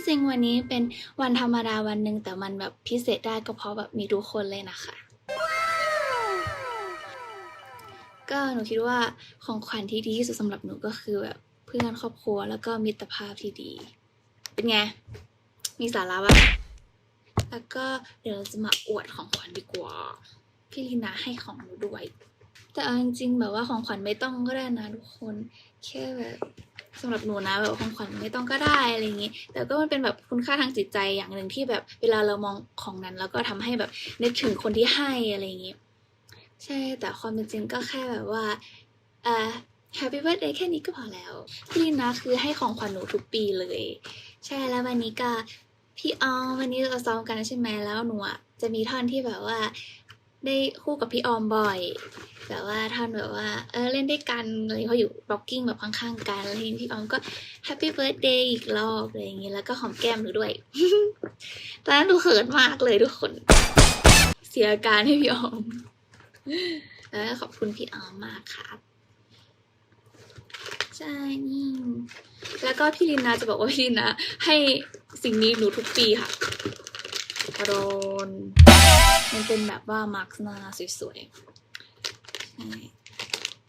ที่จริงวันนี้เป็นวันธรรมดาวันหนึ่งแต่มันแบบพิเศษได้ก็เพราะแบบมีทุกคนเลยนะคะ ก็หนูคิดว่าของขวัญที่ดีที่สุดสำหรับหนูก็คือแบบเพื่อนครอบครัวแล้วก็มิตรภาพที่ดี เป็นไง มีสาระปะแล้วก็เดี๋ยวเราจะมาอวดของขวัญดีกว่า พี่ลีนาให้ของหนูด้วย แต่เอาจริงๆแบบว่าของขวัญไม่ต้องก็ได้นะทุกคนแค่แบบสำหรับหนูนะแบบของขวัญไม่ต้องก็ได้อะไรอย่างนี้แต่ก็มันเป็นแบบคุณค่าทางจิตใจอย่างหนึ่งที่แบบเวลาเรามองของนั้น แล้วก็ทำให้แบบนึกถึงคนที่ให้อะไรอย่างนี้ใช่แต่ความเป็นจริงก็แค่แบบว่าอ่า Happy Birthday แค่นี้ก็พอแล้ว พี่นะคือให้ของขวัญหนูทุกปีเลย ใช่แล้ววันนี้ก็พี่ออวันนี้เราซ้อมกันใช่ไหมแล้วหนูอะจะมีท่อนที่แบบว่า ได้คู่กับพี่ออมบ่อย แบบว่าท่อนแบบว่า เออเล่นด้วยกันอะไรเขาอยู่บล็อกกิ้งแบบข้างๆกันแล้วทีนี้พี่ออมก็แฮปปี้เบิร์ดเดย์อีกรอบอะไรอย่างงี้แล้วก็หอมแก้มหนูด้วย ตอนนั้นหนูเขินมากเลยทุกคน เสียการให้พี่ออมแล้วขอบคุณพี่ออมมากครับใช่นี่แล้วก็พี่ลินนาจะบอกว่าพี่ลินนาให้สิ่งนี้หนูทุกปีค่ะระโดน มันเป็นแบบว่ามาร์กหน้าสวยๆใช่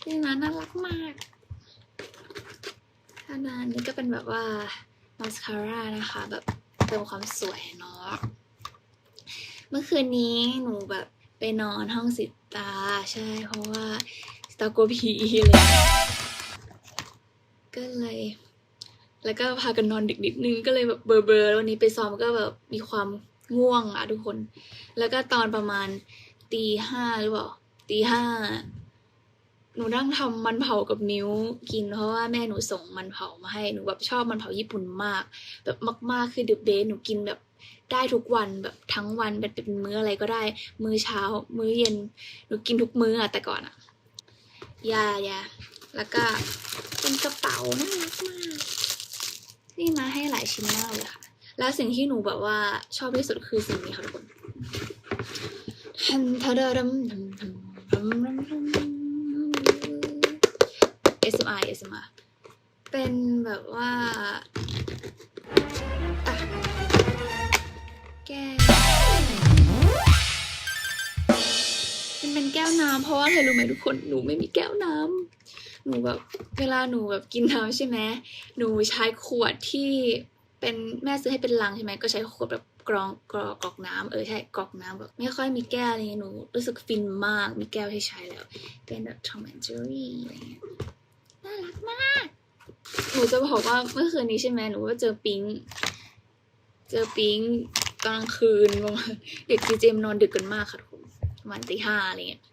พี่นนาน่ารักมากท่านาอันนี้ก็เป็นแบบว่ามาสคาร่านะคะ แบบเติมความสวยเนาะ เมื่อคืนนี้หนูแบบไปนอนห้องสิตา ใช่เพราะว่าสิตากลัวผีเลย ก็เลย แล้วก็พากันนอนดึกนิดนึงก็เลยแบบเบลอๆแล้ววันนี้ไปซ้อมก็แบบมีความ ง่วงอะทุกคน แล้วก็ตอนประมาณตีห้าหรือเปล่าตีห้าหนูนั่งทำมันเผากับนิ้วกินเพราะว่าแม่หนูส่งมันเผามาให้หนูแบบชอบมันเผาญี่ปุ่นมาก แบบมาก ๆ คือเดอะเบสหนูกินแบบได้ทุกวันแบบทั้งวันเป็นเป็นมื้ออะไรก็ได้ มื้อเช้า มื้อเย็นหนูกินทุกมื้ออะแต่ก่อนอะยายาแล้วก็เป็นกระเป๋าน่ารักมากนี่มาให้หลายชิ้นมากเลยค่ะ แล้วสิ่งที่หนูแบบว่าชอบที่สุดคือสิ่งนี้ค่ะทุกคนฮันทาดาดัมดัมดัมดัมดัมดัม SMR SMR เป็นแบบว่าอะแก้วมันเป็นแก้วน้ำเพราะว่าเธอรู้ไหมทุกคนหนูไม่มีแก้วน้ำหนูแบบเวลาหนูแบบกินน้ำใช่ไหมหนูใช้ขวดที่ เป็นแม่ซื้อให้เป็นลังใช่ไหมก็ใช้ขวดแบบกรองกรอกกรอกน้ำเออใช่กรอกน้ำแบบไม่ค่อยมีแก้วอะไรเงี้ยหนูรู้สึกฟินมากมีแก้วให้ใช้แล้ว เป็นแบบ Tom and Jerry อะไรเงี้ยน่ารักมาก หนูจะบอกว่าเมื่อคืนนี้ใช่ไหมหนูก็เจอปิงเจอปิงกลางคืนประมาณเด็กจีเจมนอนดึกกันมากค่ะทุกคนประมาณตีห้าอะไรเงี้ย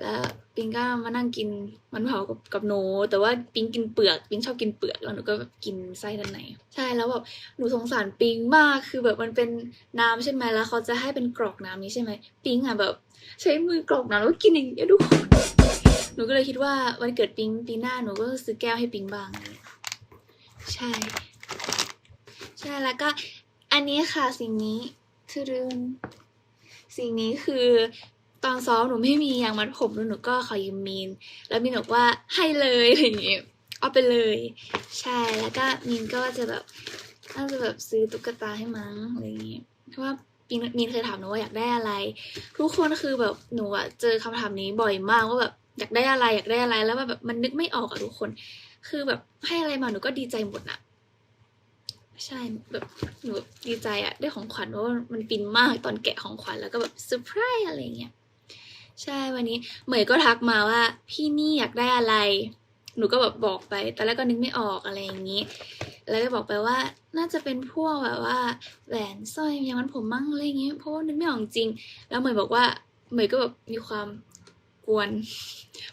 แล้วปิงก็มานั่งกินมันเผากับกับหนู แต่ว่าปิงกินเปลือกปิงชอบกินเปลือกแล้วหนูก็กินไส้ด้านในใช่แล้วแบบหนูสงสารปิงมากคือแบบมันเป็นน้ำใช่ไหมแล้วเขาจะให้เป็นกรอกน้ำนี้ใช่ไหมปิงอะแบบ ใช้มือกรอกน้ำแล้วกินอย่างเงี้ยทุกคนหนูก็เลยคิดว่าวันเกิดปิงปีหน้าหนูก็ซื้อแก้วให้ปิงบ้าง ใช่ ใช่แล้วก็อันนี้ค่ะสิ่งนี้คือเรื่องสิ่งนี้คือ ตอนซ้อมหนูไม่มียางมัดผมแล้วหนูก็ขอยืมมีน แล้วมีนบอกว่าให้เลยอะไรอย่างเงี้ยเอาไปเลย ใช่แล้วก็มีนก็จะแบบน่าจะแบบซื้อตุ๊กตาให้มั้งอะไรอย่างเงี้ยเพราะว่ามีนมีนเคยถามหนูว่าอยากได้อะไร ทุกคนคือแบบหนูอะเจอคำถามนี้บ่อยมากว่าแบบอยากได้อะไรอยากได้อะไรแล้วแบบมันนึกไม่ออกอะทุกคน คือแบบให้อะไรมาหนูก็ดีใจหมดอะใช่แบบหนูดีใจอะได้ของขวัญเพราะว่ามันฟินมากตอนแกะของขวัญแล้วก็แบบเซอร์ไพรส์อะไรอย่างเงี้ย ใช่วันนี้เหมยก็ทักมาว่า พี่นี่อยากได้อะไร หนูก็แบบบอกไปแต่แรกก็นึกไม่ออกอะไรอย่างนี้ แล้วก็บอกไปว่าน่าจะเป็นพวกแบบว่าแหวนสร้อยอย่างมันผมมั่งอะไรอย่างเงี้เพราะว่านึกไม่ออกจริง แล้วเหมยบอกว่าเหมยก็แบบมีความกวน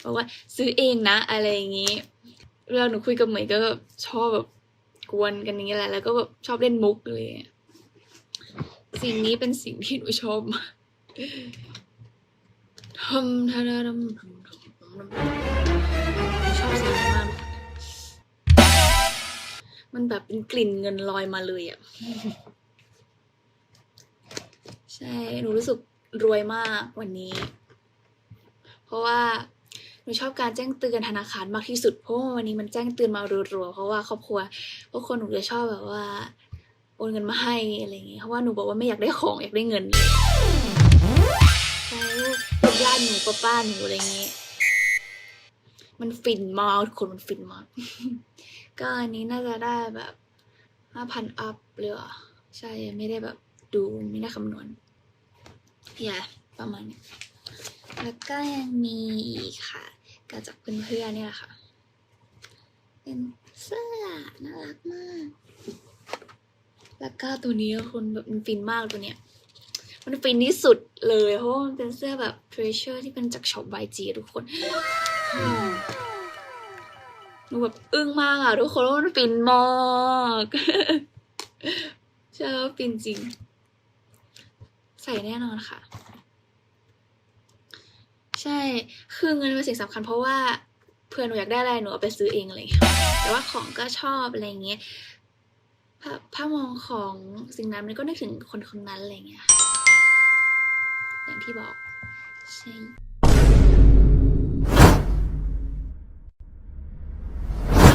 บอกว่าซื้อเองนะอะไรอย่างนี้เวลาหนูคุยกับเหมยก็ชอบแบบกวนกันอย่างเงี้ยแหละแล้วก็แบบชอบเล่นมุกเลย สิ่งนี้เป็นสิ่งที่หนูชอบมาก ทำทาดาดำทำทำทำทำชอบสิ่งมากมันแบบเป็นกลิ่นเงินลอยมาเลยอะ ใช่ หนูรู้สึกรวยมากวันนี้ เพราะว่าหนูชอบการแจ้งเตือนธนาคารมากที่สุด เพราะว่าวันนี้มันแจ้งเตือนมารัวๆ เพราะว่าครอบครัวพวกคนหนูจะชอบแบบว่า โอนเงินมาให้อะไรอย่างเงี้ย เพราะว่าหนูบอกว่าไม่อยากได้ของอยากได้เงินเลย ใช่เป็นญาติหนูป้าป้าหนูอะไรเงี้ยมันฟินมากคนมันฟินมาก ก็อันนี้น่าจะได้แบบห้าพันอัพเลยเหรอใช่ไม่ได้แบบดูไม่ได้คำนวณอย่าประมาณนี้แล้วก็ยังมีอีกค่ะก็จากเพื่อนๆนี่แหละค่ะ เป็นเสื้อน่ารักมาก แล้วก็ตัวนี้คนแบบมันฟินมากตัวเนี้ย มันฟินที่สุดเลยเพราะว่ามันเป็นเสื้อแบบ treasure ที่เป็นจากช็อปบายจีทุกคนหนูแบบอึ้งมากอะ ทุกคนว่ามันฟินมากเชื่อว่าฟินจริง ใส่แน่นอนค่ะ ใช่ คือเงินเป็นสิ่งสำคัญเพราะว่าเพื่อนหนูอยากได้อะไรหนูเอาไปซื้อเองอะไรอย่างเลย แต่ว่าของก็ชอบอะไรอย่างเงี้ยถ้าถ้ามองของสิ่งนั้นมันก็นึกถึงคนคนนั้นอะไรอย่างเงี้ย อย่างที่บอกใช่